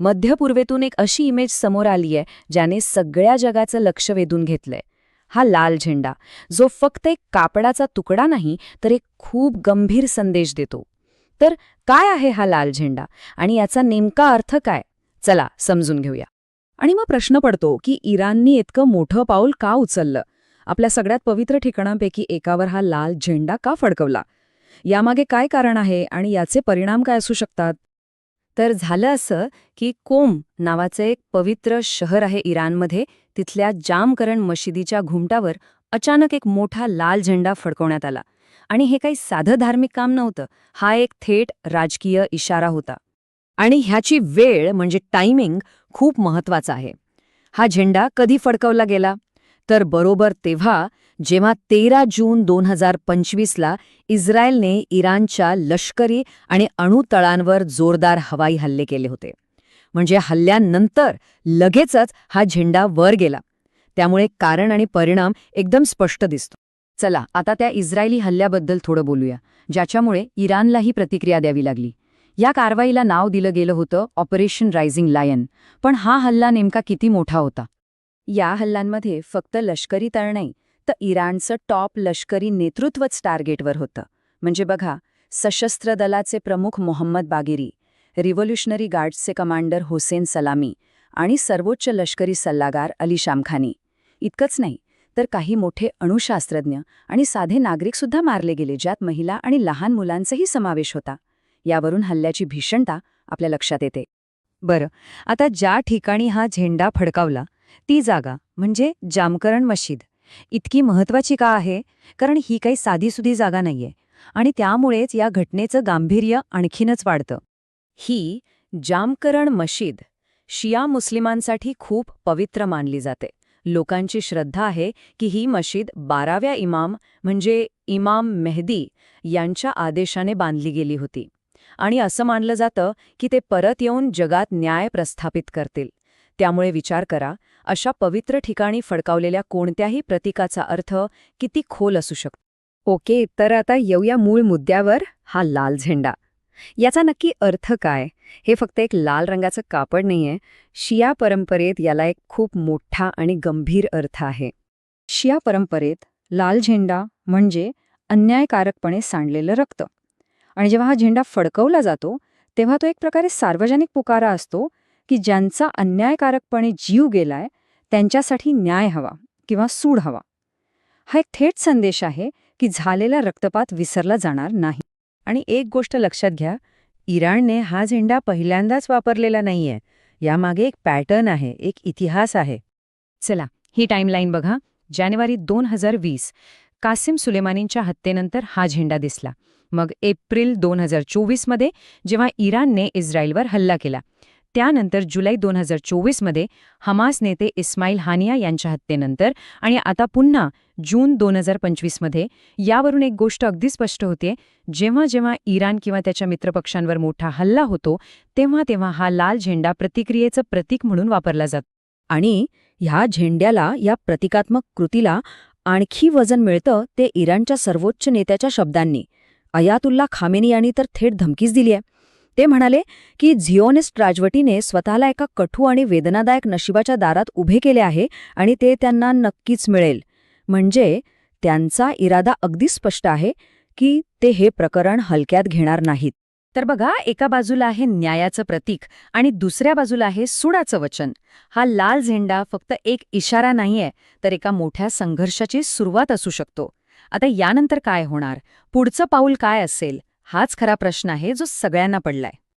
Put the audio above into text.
मध्यपूर्वेतून एक अशी इमेज समोर आलीय ज्याने सगळ्या जगाचं लक्ष वेधून घेतलंय. हा लाल झेंडा जो फक्त एक कापडाचा तुकडा नाही तर एक खूप गंभीर संदेश देतो. तर काय आहे हा लाल झेंडा आणि याचा नेमका अर्थ काय? चला समजून घेऊया. आणि मग प्रश्न पडतो की इराणनी इतकं मोठं पाऊल का उचललं? आपल्या सगळ्यात पवित्र ठिकाणांपैकी एकावर हा लाल झेंडा का फडकवला? यामागे काय कारण आहे आणि याचे परिणाम काय असू शकतात? तर झालं असं की कोम नावाचं एक पवित्र शहर आहे इराणमध्ये तिथल्या जामकरण मशिदीच्या घुमटावर अचानक एक मोठा लाल झेंडा फडकवण्यात आला. आणि हे काही साधं धार्मिक काम नव्हतं हा एक थेट राजकीय इशारा होता. आणि ह्याची वेळ म्हणजे टायमिंग खूप महत्त्वाचा आहे. हा झेंडा कधी फडकवला गेला? तर बरोबर तेव्हा जेव्हा तेरा जून दोन हजार पंचवीसला इस्रायलने इराणच्या लष्करी आणि अणुतळांवर जोरदार हवाई हल्ले केले होते. म्हणजे हल्ल्यानंतर लगेचच हा झेंडा वर गेला. त्यामुळे कारण आणि परिणाम एकदम स्पष्ट दिसतो. चला आता त्या इस्रायली हल्ल्याबद्दल थोडं बोलूया ज्याच्यामुळे इराणलाही प्रतिक्रिया द्यावी लागली. या कारवाईला नाव दिलं गेलं होतं ऑपरेशन रायझिंग लायन पण हा हल्ला नेमका किती मोठा होता? या हल्ल्यांमध्ये फक्त लष्करी तळ नाही तर इराणचं टॉप लष्करी नेतृत्वच टार्गेटवर होतं. म्हणजे बघा सशस्त्र दलाचे प्रमुख मोहम्मद बागिरी रिव्होल्युशनरी गार्ड्सचे कमांडर हुसेन सलामी आणि सर्वोच्च लष्करी सल्लागार अली शामखानी. इतकंच नाही तर काही मोठे अणुशास्त्रज्ञ आणि साधे नागरिकसुद्धा मारले गेले ज्यात महिला आणि लहान मुलांचाही समावेश होता. यावरून हल्ल्याची भीषणता आपल्या लक्षात येते. बरं आता ज्या ठिकाणी हा झेंडा फडकावला ती जागा म्हणजे जामकरण मशीद. इतकी महत्वाची का आहे? कारण ही काही साधीसुधी जागा नाहीये आणि त्यामुळेच या घटनेचं गांभीर्य आणखीनच वाढतं. ही जामकरण मशीद शिया मुस्लिमांसाठी खूप पवित्र मानली जाते. लोकांची श्रद्धा आहे की ही मशीद बाराव्या इमाम म्हणजे इमाम मेहदी यांच्या आदेशाने बांधली गेली होती. आणि असं मानलं जातं की ते परत येऊन जगात न्याय प्रस्थापित करतील. त्यामुळे विचार करा अशा पवित्र ठिकाणी फडकावलेल्या कोणत्याही प्रतीकाचा अर्थ किती खोल असू शकतो. ओके तर आता येऊया मूळ मुद्द्यावर हा लाल झेंडा. याचा नक्की अर्थ काय? हे फक्त एक लाल रंगाचं कापड नाहीये. शिया परंपरेत याला एक खूप मोठा आणि गंभीर अर्थ आहे. शिया परंपरेत लाल झेंडा म्हणजे अन्यायकारकपणे सांडलेलं रक्त. आणि जेव्हा हा झेंडा फडकवला जातो तेव्हा तो एक प्रकारे सार्वजनिक पुकारा असतो की ज्यांचा अन्यायकारकपणे जीव गेलाय त्यांच्यासाठी न्याय हवा किंवा सूड हवा. हा एक थेट संदेश आहे की झालेला रक्तपात विसरला जाणार नाही. आणि एक गोष्ट लक्षात घ्या इराणने हा झेंडा पहिल्यांदाच वापरलेला नाहीये. यामागे एक पॅटर्न आहे एक इतिहास आहे. चला ही टाईमलाईन बघा. जानेवारी दोन हजार वीस कासिम सुलेमानींच्या हत्येनंतर हा झेंडा दिसला. मग एप्रिल दोन हजार चोवीसमध्ये जेव्हा इराणने इस्रायलवर हल्ला केला त्यानंतर जुलै दोन हजार चोवीसमध्ये हमास नेते इस्माईल हानिया यांच्या हत्येनंतर आणि आता पुन्हा जून दोन हजार पंचवीसमध्ये यावरून एक गोष्ट अगदी स्पष्ट होते जेव्हा जेव्हा इराण किंवा त्याच्या मित्रपक्षांवर मोठा हल्ला होतो तेव्हा तेव्हा हा लाल झेंडा प्रतिक्रियेचं प्रतीक म्हणून वापरला जातो. आणि ह्या झेंड्याला या प्रतिकात्मक कृतीला आणखी वजन मिळतं ते इराणच्या सर्वोच्च नेत्याच्या शब्दांनी. अयातुल्ला खामेनी यांनी तर थेट धमकीच दिली आहे ते म्हणाले की झिओनिस्ट राजवटीने स्वतःला एका कठू आणि वेदनादायक नशिबाच्या दारात उभे केले आहे आणि ते त्यांना नक्कीच मिळेल. म्हणजे त्यांचा इरादा अगदी स्पष्ट आहे की ते हे प्रकरण हलक्यात घेणार नाहीत. तर बघा एका बाजूला आहे न्यायाचं प्रतीक आणि दुसऱ्या बाजूला आहे सुडाचं वचन. हा लाल झेंडा फक्त एक इशारा नाहीये तर एका मोठ्या संघर्षाची सुरुवात असू शकतो. आता यानंतर काय होणार? पुढचं पाऊल काय असेल? हाच खरा प्रश्न आहे जो सगळ्यांना पडलाय.